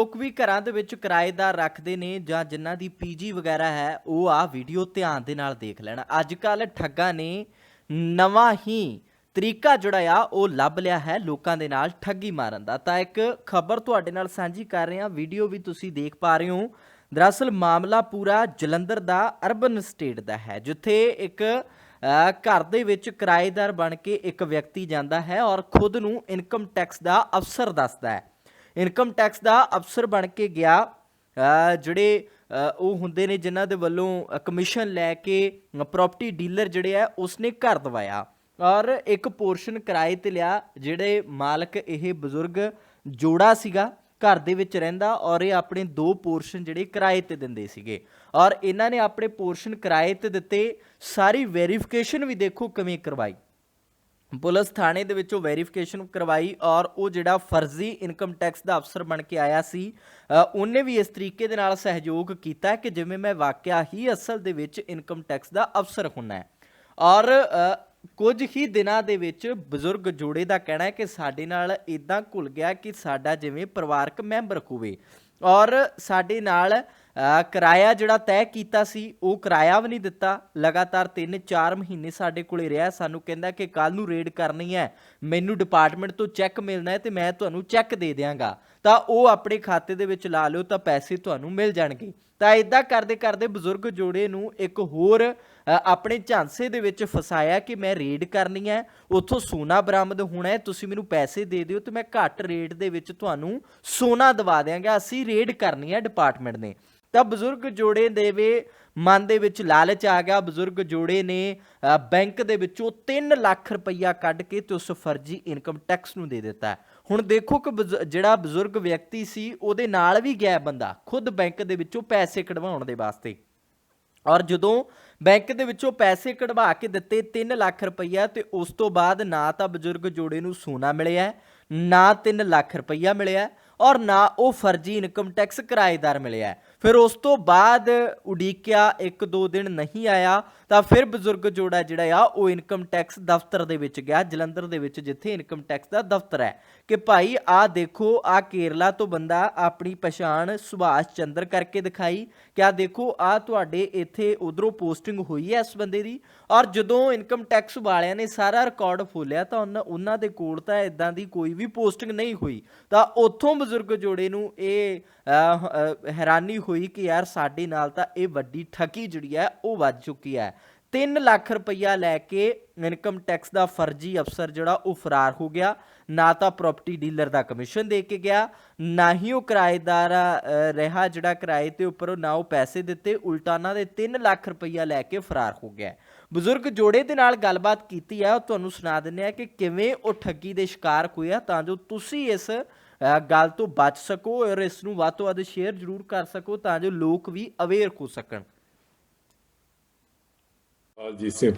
ਲੋਕ ਵੀ ਘਰਾਂ ਦੇ ਵਿੱਚ ਕਿਰਾਏਦਾਰ ਰੱਖਦੇ ਨੇ ਜਾਂ ਜਿਨ੍ਹਾਂ ਦੀ ਪੀਜੀ ਵਗੈਰਾ ਹੈ, ਉਹ ਆ ਵੀਡੀਓ ਧਿਆਨ ਦੇ ਨਾਲ ਦੇਖ ਲੈਣਾ। ਅੱਜ ਕੱਲ ਠੱਗਾਂ ਨੇ ਨਵਾਂ ਹੀ ਤਰੀਕਾ ਜਿਹੜਾ ਆ, ਉਹ ਲੱਭ ਲਿਆ ਹੈ ਲੋਕਾਂ ਦੇ ਨਾਲ ਠੱਗੀ ਮਾਰਨ ਦਾ। ਤਾਂ ਇੱਕ ਖਬਰ ਤੁਹਾਡੇ ਨਾਲ ਸਾਂਝੀ ਕਰ ਰਹੇ ਹਾਂ ਵੀਡੀਓ ਵੀ ਤੁਸੀਂ ਦੇਖ ਪਾ ਰਹੇ ਹੋ। ਦਰਅਸਲ ਮਾਮਲਾ ਪੂਰਾ ਜਲੰਧਰ ਦਾ, ਅਰਬਨ ਸਟੇਟ ਦਾ ਹੈ, ਜਿੱਥੇ ਇੱਕ ਘਰ ਦੇ ਵਿੱਚ ਕਿਰਾਏਦਾਰ ਬਣ ਕੇ ਇੱਕ ਵਿਅਕਤੀ ਜਾਂਦਾ ਹੈ ਔਰ ਖੁਦ ਨੂੰ ਇਨਕਮ ਟੈਕਸ ਦਾ ਅਫਸਰ ਦੱਸਦਾ ਹੈ। ਇਨਕਮ ਟੈਕਸ ਦਾ ਅਫਸਰ ਬਣ ਕੇ ਗਿਆ। ਜਿਹੜੇ ਉਹ ਹੁੰਦੇ ਨੇ ਜਿਨ੍ਹਾਂ ਦੇ ਵੱਲੋਂ ਕਮਿਸ਼ਨ ਲੈ ਕੇ ਪ੍ਰਾਪਰਟੀ ਡੀਲਰ ਜਿਹੜੇ ਆ, ਉਸਨੇ ਘਰ ਦਵਾਇਆ। ਔਰ ਇੱਕ ਪੋਰਸ਼ਨ ਕਿਰਾਏ ਤੇ ਲਿਆ, ਜਿਹੜੇ ਮਾਲਕ ਇਹ ਬਜ਼ੁਰਗ ਜੋੜਾ ਸੀਗਾ, ਘਰ ਦੇ ਵਿੱਚ ਰਹਿੰਦਾ ਔਰ ਇਹ ਆਪਣੇ ਦੋ ਪੋਰਸ਼ਨ ਜਿਹੜੇ ਕਿਰਾਏ ਤੇ ਦਿੰਦੇ ਸੀਗੇ। ਔਰ ਇਹਨਾਂ ਨੇ ਆਪਣੇ ਪੋਰਸ਼ਨ ਕਿਰਾਏ ਤੇ ਦਿੱਤੇ, ਸਾਰੀ ਵੈਰੀਫਿਕੇਸ਼ਨ ਵੀ ਦੇਖੋ ਕਿਵੇਂ ਕਰਵਾਈ। ਪੁਲਿਸ ਥਾਣੇ ਦੇ ਵਿੱਚੋਂ ਵੈਰੀਫਿਕੇਸ਼ਨ ਕਰਵਾਈ ਔਰ ਉਹ ਜਿਹੜਾ ਫਰਜ਼ੀ ਇਨਕਮ ਟੈਕਸ ਦਾ ਅਫਸਰ ਬਣ ਕੇ ਆਇਆ ਸੀ ਉਹਨੇ ਵੀ ਇਸ ਤਰੀਕੇ ਦੇ ਨਾਲ ਸਹਿਯੋਗ ਕੀਤਾ ਕਿ ਜਿਵੇਂ ਮੈਂ ਵਾਕਿਆ ਹੀ ਅਸਲ ਦੇ ਵਿੱਚ ਇਨਕਮ ਟੈਕਸ ਦਾ ਅਫਸਰ ਹੁੰਨਾ ਹੈ। ਔਰ ਕੁਝ ਹੀ ਦਿਨਾਂ ਦੇ ਵਿੱਚ ਬਜ਼ੁਰਗ ਜੋੜੇ ਦਾ ਕਹਿਣਾ ਹੈ ਕਿ ਸਾਡੇ ਨਾਲ ਇਦਾਂ ਘੁਲ ਗਿਆ ਕਿ ਸਾਡਾ ਜਿਵੇਂ ਪਰਿਵਾਰਕ ਮੈਂਬਰ ਹੋਵੇ। ਔਰ ਸਾਡੇ ਨਾਲ ਕਿਰਾਇਆ ਜਿਹੜਾ ਤੈਅ ਕੀਤਾ ਸੀ, ਉਹ ਕਿਰਾਇਆ ਵੀ ਨਹੀਂ ਦਿੱਤਾ। ਲਗਾਤਾਰ 3-4 ਮਹੀਨੇ ਸਾਡੇ ਕੋਲੇ ਰਿਹਾ। ਸਾਨੂੰ ਕਹਿੰਦਾ ਕਿ ਕੱਲ ਨੂੰ ਰੇਡ ਕਰਨੀ ਹੈ। ਮੈਨੂੰ ਡਿਪਾਰਟਮੈਂਟ ਤੋਂ ਚੈੱਕ ਮਿਲਣਾ ਹੈ ਤੇ ਮੈਂ ਤੁਹਾਨੂੰ ਚੈੱਕ ਦੇ ਦਿਆਂਗਾ। ਤਾਂ ਉਹ ਆਪਣੇ ਖਾਤੇ ਦੇ ਵਿੱਚ ਲਾ ਲਿਓ, ਤਾਂ ਪੈਸੇ ਤੁਹਾਨੂੰ ਮਿਲ ਜਾਣਗੇ। ਤਾਂ ਇਦਾਂ ਕਰਦੇ ਕਰਦੇ ਬਜ਼ੁਰਗ ਜੋੜੇ ਨੂੰ ਇੱਕ ਹੋਰ ਆਪਣੇ ਝਾਂਸੇ ਦੇ ਵਿੱਚ ਫਸਾਇਆ ਕਿ ਮੈਂ ਰੇਡ ਕਰਨੀ ਹੈ। ਉੱਥੋਂ ਸੋਨਾ ਬਰਾਮਦ ਹੋਣਾ ਹੈ। ਤੁਸੀਂ ਮੈਨੂੰ ਪੈਸੇ ਦੇ ਦਿਓ ਤੇ ਮੈਂ ਘੱਟ ਰੇਟ ਦੇ ਵਿੱਚ ਤੁਹਾਨੂੰ ਸੋਨਾ ਦਵਾ ਦਿਆਂਗਾ। ਅਸੀਂ ਰੇਡ ਕਰਨੀ ਹੈ ਡਿਪਾਰਟਮੈਂਟ ਨੇ। ਤਾਂ ਬਜ਼ੁਰਗ ਜੋੜੇ ਦੇ ਵੇ ਮਨ ਦੇ ਵਿੱਚ ਲਾਲਚ ਆ ਗਿਆ। ਬਜ਼ੁਰਗ ਜੋੜੇ ਨੇ ਬੈਂਕ ਦੇ ਵਿੱਚੋਂ 3 ਲੱਖ ਰੁਪਈਆ ਕੱਢ ਕੇ ਤੇ ਉਸ ਫਰਜ਼ੀ ਇਨਕਮ ਟੈਕਸ ਨੂੰ ਦੇ ਦਿੱਤਾ ਹੁਣ ਦੇਖੋ ਕਿ ਬਜ਼- ਜਿਹੜਾ ਬਜ਼ੁਰਗ ਵਿਅਕਤੀ ਸੀ, ਉਹਦੇ ਨਾਲ ਵੀ ਗਿਆ ਬੰਦਾ, ਖੁਦ ਬੈਂਕ ਦੇ ਵਿੱਚੋਂ ਪੈਸੇ ਕਢਵਾਉਣ ਦੇ ਵਾਸਤੇ। ਔਰ ਜਦੋਂ ਬੈਂਕ ਦੇ ਵਿੱਚੋਂ ਪੈਸੇ ਕਢਵਾ ਕੇ ਦਿੱਤੇ 3 ਲੱਖ ਰੁਪਈਆ, ਤੇ ਉਸ ਤੋਂ ਬਾਅਦ ਨਾ ਤਾਂ ਬਜ਼ੁਰਗ ਜੋੜੇ ਨੂੰ ਸੋਨਾ ਮਿਲਿਆ ਨਾ 3 ਲੱਖ ਰੁਪਈਆ ਮਿਲਿਆ ਔਰ ਨਾ ਉਹ ਫਰਜ਼ੀ ਇਨਕਮ ਟੈਕਸ ਕਿਰਾਏਦਾਰ ਮਿਲਿਆ ਫਿਰ ਉਸ ਤੋਂ ਬਾਅਦ ਉਡੀਕਿਆ, ਇੱਕ ਦੋ ਦਿਨ ਨਹੀਂ ਆਇਆ, ਤਾਂ ਫਿਰ ਬਜ਼ੁਰਗ ਜੋੜਾ ਜਿਹੜਾ ਆ, ਉਹ ਇਨਕਮ ਟੈਕਸ ਦਫ਼ਤਰ ਦੇ ਵਿੱਚ ਗਿਆ, ਜਲੰਧਰ ਦੇ ਵਿੱਚ, ਜਿੱਥੇ ਇਨਕਮ ਟੈਕਸ ਦਾ ਦਫ਼ਤਰ ਹੈ। ਕਿ ਭਾਈ ਆ ਦੇਖੋ ਆ ਕੇਰਲਾ ਤੋਂ ਬੰਦਾ ਆਪਣੀ ਪਛਾਣ ਸੁਭਾਸ਼ ਚੰਦਰ ਕਰਕੇ ਦਿਖਾਈ ਕਿਆ ਦੇਖੋ ਆ ਤੁਹਾਡੇ ਇੱਥੇ ਉਧਰੋਂ ਪੋਸਟਿੰਗ ਹੋਈ ਹੈ ਇਸ ਬੰਦੇ ਦੀ। ਔਰ ਜਦੋਂ ਇਨਕਮ ਟੈਕਸ ਵਾਲਿਆਂ ਨੇ ਸਾਰਾ ਰਿਕਾਰਡ ਫੋਲਿਆ ਤਾਂ ਉਹਨਾਂ ਉਹਨਾਂ ਦੇ ਕੋਲ ਤਾਂ ਇਦਾਂ ਦੀ ਕੋਈ ਵੀ ਪੋਸਟਿੰਗ ਨਹੀਂ ਹੋਈ। ਤਾਂ ਉੱਥੋਂ ਬਜ਼ੁਰਗ ਜੋੜੇ ਨੂੰ ਇਹ ਹੈਰਾਨੀ ਹੋਈ ਕਿ ਯਾਰ ਸਾਡੇ ਨਾਲ ਤਾਂ ਇਹ ਵੱਡੀ ਠੱਗੀ ਜਿਹੜੀ ਹੈ, ਉਹ ਵੱਜ ਚੁੱਕੀ ਹੈ। 3 ਲੱਖ ਰੁਪਈਆ ਲੈ ਕੇ ਇਨਕਮ ਟੈਕਸ ਦਾ ਫਰਜ਼ੀ ਅਫਸਰ ਜਿਹੜਾ ਉਹ ਫਰਾਰ ਹੋ ਗਿਆ। ਨਾ ਤਾਂ ਪ੍ਰਾਪਰਟੀ ਡੀਲਰ ਦਾ ਕਮਿਸ਼ਨ ਦੇ ਕੇ ਗਿਆ, ਨਾ ਹੀ ਉਹ ਕਿਰਾਏਦਾਰ ਰਿਹਾ ਜਿਹੜਾ ਕਿਰਾਏ ਤੇ ਉੱਪਰ, ਨਾ ਉਹ ਪੈਸੇ ਦਿੱਤੇ, ਉਲਟਾ ਉਹਨਾਂ ਦੇ 3 ਲੱਖ ਰੁਪਈਆ ਲੈ ਕੇ ਫਰਾਰ ਹੋ ਗਿਆ। ਬਜ਼ੁਰਗ ਜੋੜੇ ਦੇ ਨਾਲ ਗੱਲਬਾਤ ਕੀਤੀ ਹੈ, ਉਹ ਤੁਹਾਨੂੰ ਸੁਣਾ ਦਿੰਦੇ ਆ ਕਿ ਕਿਵੇਂ ਉਹ ਠੱਗੀ ਦੇ ਸ਼ਿਕਾਰ ਹੋਏ ਆ ਤਾਂ ਜੋ ਤੁਸੀਂ ਇਸ ਗੱਲ ਤੋਂ ਬਚ ਸਕੋ, ਔਰ ਇਸ ਨੂੰ ਵੱਧ ਤੋਂ ਵੱਧ ਸ਼ੇਅਰ ਜ਼ਰੂਰ ਕਰ ਸਕੋ ਤਾਂ ਜੋ ਲੋਕ ਵੀ ਅਵੇਅਰ ਹੋ ਸਕਣ। ਅਜੀਤ ਸਿੰਘ